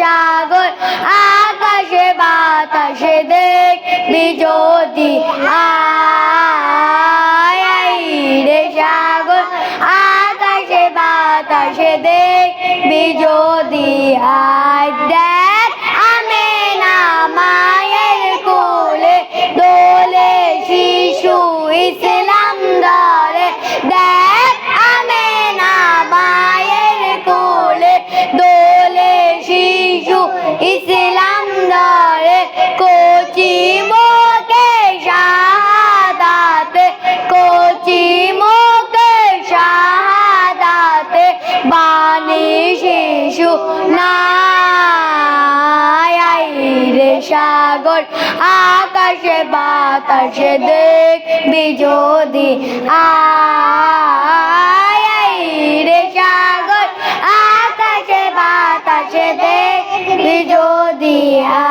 সাগর আকাশে বাতাসে দেখবি যদি আয় রে সাগর আকাশে বাতাসে দেখবি যদি আয়। নাই সাগর আকাশে বাতাসে দেখবি যদি আয় রে সাগর আকাশে বাতাসে দেখবি যদি আয়